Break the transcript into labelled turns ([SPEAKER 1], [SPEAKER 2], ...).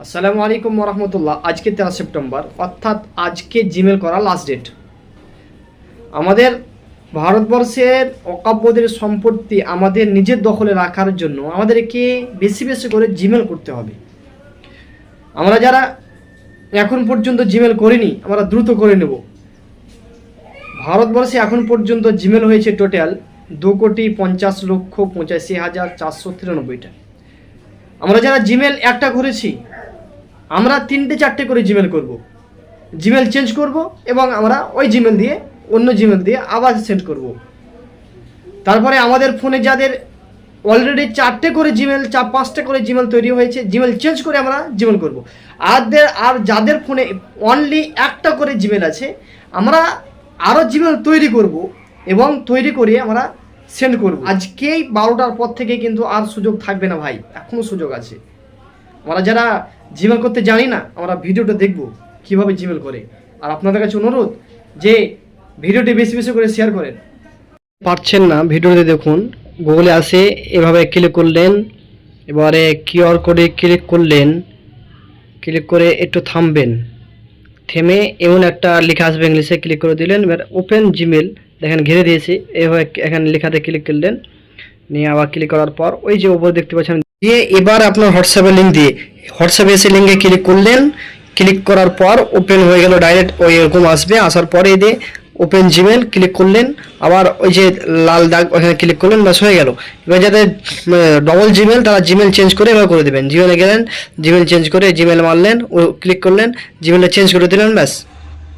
[SPEAKER 1] আসসালামু আলাইকুম রহমতুল্লাহ আজকে তেরো সেপ্টেম্বর, অর্থাৎ আজকে জিমেল করা লাস্ট ডেট আমাদের ভারতবর্ষের অকাব্যদের সম্পত্তি আমাদের নিজের দখলে রাখার জন্য আমাদেরকে বেশি বেশি করে জিমেল করতে হবে। আমরা যারা এখন পর্যন্ত জিমেল করিনি, আমরা দ্রুত করে নেব। ভারতবর্ষে এখন পর্যন্ত জিমেল হয়েছে টোটাল দু কোটি পঞ্চাশ লক্ষ পঁচাশি হাজার চারশো তিরানব্বইটা। আমরা যারা জিমেল একটা করেছি আমরা তিনটে চারটে করে জিমেল করব। জিমেল চেঞ্জ করব এবং আমরা ওই জিমেল দিয়ে অন্য জিমেল দিয়ে আবার সেন্ড করব। তারপরে আমাদের ফোনে যাদের অলরেডি চারটে করে জিমেল চার পাঁচটা করে জিমেল তৈরি হয়েছে জিমেল চেঞ্জ করে আমরা জিমেল করব। আর আর যাদের ফোনে অনলি একটা করে জিমেল আছে, আমরা আরও জিমেল তৈরি করব এবং তৈরি করে আমরা সেন্ড করব। আজকেই বারোটার পর থেকে কিন্তু আর সুযোগ থাকবে না ভাই এখনও সুযোগ আছে। আমরা যারা জিমেল করতে জানি না, আমরা ভিডিওটা দেখব কীভাবে জিমেল করে। আর আপনাদের কাছে অনুরোধ যে ভিডিওটি বেশি বেশি করে শেয়ার করেন। পারছেন না ভিডিওতে দেখুন গুগলে আসে, এভাবে ক্লিক করলেন, এবারে কিউআর কোডে ক্লিক করলেন ক্লিক করে একটু থামবেন। থেমে এমন একটা লেখা আসবে ইংলিশে ক্লিক করে দিলেন, এবার ওপেন জিমেল দেখেন ঘিরে দিয়েছি, এভাবে এখানে লেখাতে ক্লিক করলেন, নিয়ে আবার ক্লিক করার পর, ওই যে উপরে দেখতে পাচ্ছেন দিয়ে এবার আপনার হোয়াটসঅ্যাপের লিঙ্ক দিয়ে, হোয়াটসঅ্যাপে এসে লিঙ্কে ক্লিক করলেন ক্লিক করার পর ওপেন হয়ে গেল ডাইরেক্ট ওই এরকম আসবে, আসার পরে দিয়ে ওপেন জিমেল ক্লিক করলেন, আবার ওই যে লাল দাগ ওখানে ক্লিক করলেন, ব্যাস হয়ে গেল। এবার যাদের ডবল জিমেল তারা জিমেল চেঞ্জ করে এবার করে দেবেন। জিমেলে গেলেন জিমেল চেঞ্জ করে জিমেল মারলেন, ও ক্লিক করলেন জিমেলে চেঞ্জ করে দিলেন, ব্যাস।